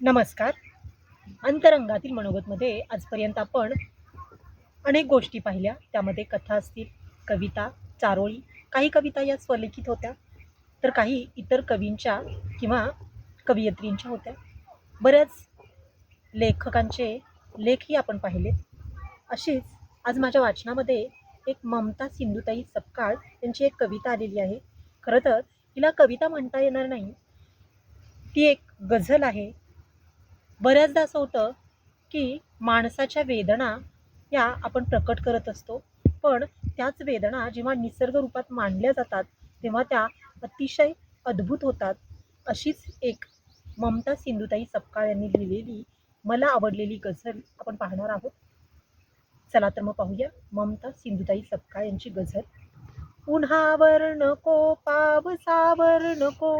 नमस्कार. अंतरंगातील मनोगतमध्ये आजपर्यंत आपण अनेक गोष्टी पाहिल्या. त्यामध्ये कथा असतील कविता चारोळी काही कविता या स्वलिखित होत्या. तर काही इतर कवींच्या किंवा कवयित्रींच्या होत्या. बऱ्याच लेखकांचे लेखही आपण पाहिलेत अशीच आज माझ्या वाचनामध्ये एक ममता सिंधुताई सपकाळ यांची एक कविता आलेली आहे. खरं तर हिला कविता म्हणता येणार नाही. ती एक गझल आहे. बऱ्याचदा असं होतं की माणसाच्या वेदना या आपण प्रकट करत असतो. पण त्याच वेदना जेव्हा निसर्ग रूपात मांडल्या जातात तेव्हा त्या अतिशय अद्भुत होतात. अशीच एक ममता सिंधुताई सपकाळ यांनी लिहिलेली मला आवडलेली गझल आपण पाहणार आहोत. चला तर मग पाहूया ममता सिंधुताई सपकाळ यांची गझल. उन्हावर नको पावसावर नको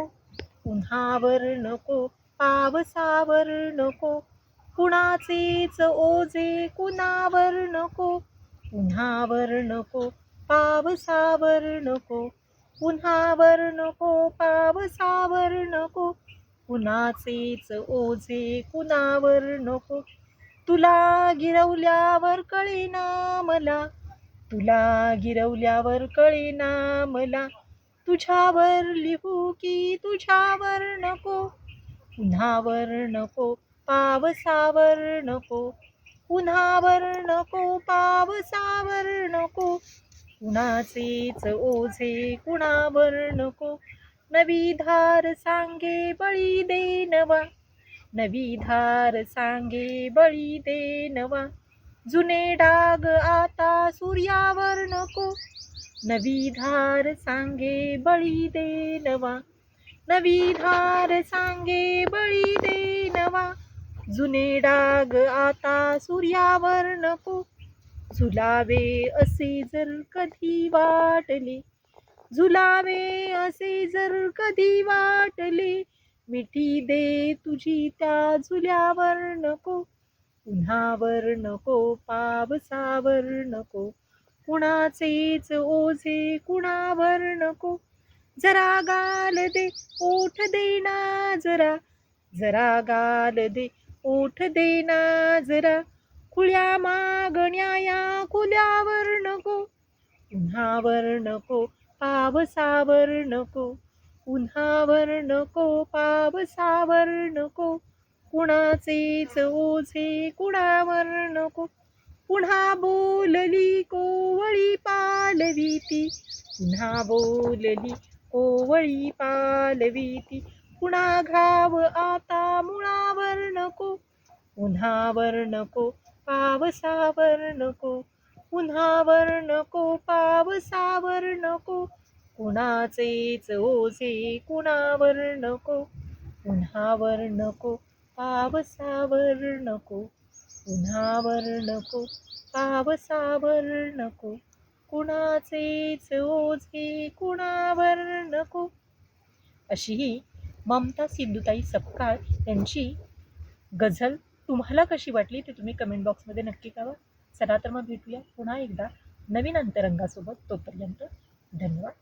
उन्हावर नको पावसावर नको. कुणाचेच ओझे कुणावर नको. उन्हावर नको पावसावर नको. उन्हावर नको पावसावर नको. कुणाचेच ओझे कुणावर नको. तुला गिरवल्यावर कळेना मला. तुला गिरवल्यावर कळेना मला. तुझ्यावर लिहू की तुझ्यावर नको. उन्हावर नको पावसावर नको. उन्हावर नको पावसावर नको. कुणाचेच ओझे कुणावर नको. नवी धार सांगे बळी दे नवा नवी धार सांगे बळी दे नवा जुने डाग आता सूर्यावर नको. नवी धार सांगे बळी दे नवा नवी धार सांगे बळी दे नवा जुने डाग आता सूर्यावर नको. झुलावे असे जर कधी वाटले. झुलावे असे जर कधी वाटले. मिठी दे तुझी त्या झुल्यावर नको. उन्हावर नको पावसावर नको. कुणाचेच ओझे कुणावर नको. जरा गाल दे ओठ देना जरा. जरा गाल दे ओठ देना जरा. खुळ्या मागण्या या खुल्यावर नको. उन्हावर नको पावसावर नको. उन्हावर नको पावसावर नको. कुणाचेच ओझे कुणावर नको. पुन्हा बोलली कोवळी पालवी ती. पुन्हा बोलली कोवळी पालवी ती पुन्हा घाव आता मुळावर नको उन्हावर नको पावसावर नको उन्हावर नको पावसावर नको कुणाचेच ओझे कुणावर नको उन्हावर नको पावसावर नको उन्हावर नको पावसावर नको. कुणाचेच ओझे कुणावर नको. अशी ही ममता सिंधुताई सपकाळ यांची गझल तुम्हाला कशी वाटली ते तुम्ही कमेंट बॉक्समध्ये नक्की कळवा. चला तर मग भेटूया पुन्हा एकदा नवीन अंतरंगासोबत. तोपर्यंत धन्यवाद.